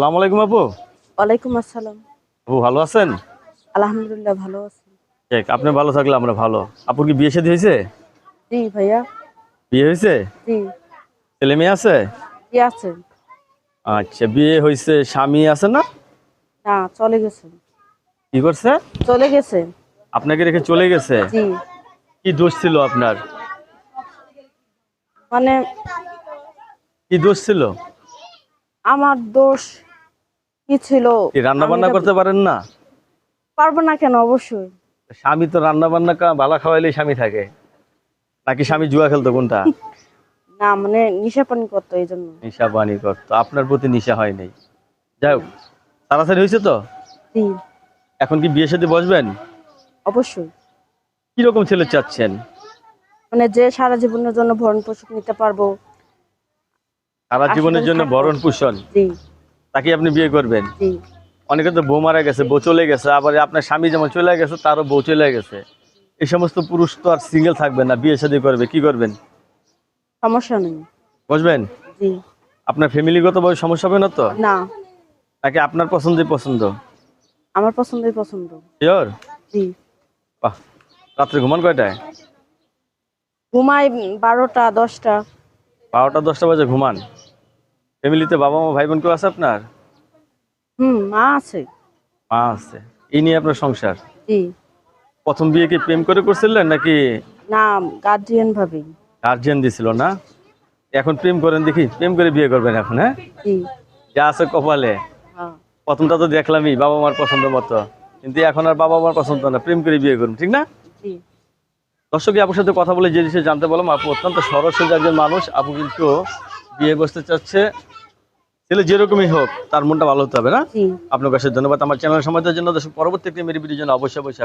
সালাম আলাইকুম আপু। ওয়ালাইকুম আসসালাম। আপু ভালো আছেন? আলহামদুলিল্লাহ ভালো আছি। ঠিক আপনি ভালো থাকলে আমরা ভালো। আপুর কি বিয়ে শাদী হয়েছে? জি ভাইয়া। বিয়ে হয়েছে? জি। ছেলে মেয়ে আছে? কি আছেন আচ্ছা বিয়ে হয়েছে স্বামী আছে না? না চলে গেছে। কি করছে? চলে গেছে। আপনাকে রেখে চলে গেছে? জি। কি দোষ ছিল আপনার? মানে কি দোষ ছিল? আমার দোষ কি ছিল? রান্না বান্না করতে পারেন না? পারব না কেন? অবশ্যই। স্বামী তো রান্না বান্না ভালো খাওয়াইলেই স্বামী থাকে। নাকি স্বামী জুয়া খেলতো কোনটা? না মানে নিশা পানি করতো এই জন্য নিশা পানি করতো। আপনার প্রতি নিশা হয় নাই। যাই হোক তাড়াতাড়ি হয়েছে তো? এখন কি বিয়ে সাথে বসবেন? অবশ্যই। কীরকম ছেলে চাচ্ছেন? মানে যে সারা জীবনের জন্য ভরণ পোষণ নিতে পারব। সারা জীবনের জন্য ভরণ পোষণ জি। তাকে আপনি বিয়ে করবেন? অনেকে তো বউ মারা গেছে বউ চলে গেছে আবার আপনার স্বামী যেমন চলে গেছে তারও বউ চলে গেছে। এই সমস্ত পুরুষ তো আর সিঙ্গেল থাকবে না বিয়ে শাদী করবে কি করবেন? সমস্যা নেই। বসবেন জি। আপনার ফ্যামিলিগত ভাবে সমস্যা হবে না তো? না। নাকি আপনার পছন্দই পছন্দ? আমার পছন্দই পছন্দ। শিওর জি। বাহ রাত্রে ঘুমান কয়টায়? ঘুমাই বারোটা দশটা। বারোটা দশটা বাজে ঘুমান। ফ্যামিলিতে বাবা মা ভাই বোন কেউ আছে আপনার? হুম মা আছে। মা আছে। এই নিয়ে আপনার সংসার? জি। প্রথম বিয়ে কি প্রেম করে করছিলেন নাকি? না গার্জিয়ান ভাবেই। গার্জিয়ান দিছিল না? এখন প্রেম করেন দেখি প্রেম করে বিয়ে করবেন এখন হ্যাঁ? জি। যা আছে কপালে। হ্যাঁ। প্রথমটা তো দেখলামই বাবা মার পছন্দ মতো। কিন্তু এখন আর বাবা মার পছন্দ না প্রেম করে বিয়ে করুন ঠিক না? জি। দর্শক আপুর সাথে কথা বলে যে জিনিসে জানতে বললাম আপু অত্যন্ত সরস একজন মানুষ। আপু কিন্তু বিয়ে বসতে চাচ্ছে। ছেলে যেরকমই হোক তার মনটা ভালো হতে হবে না? আপনার কাছে ধন্যবাদ। আমার চ্যানেল সমাজের জন্য পরবর্তী একটি মেরি ভিডিওর জন্য অবশ্যই অবশ্যই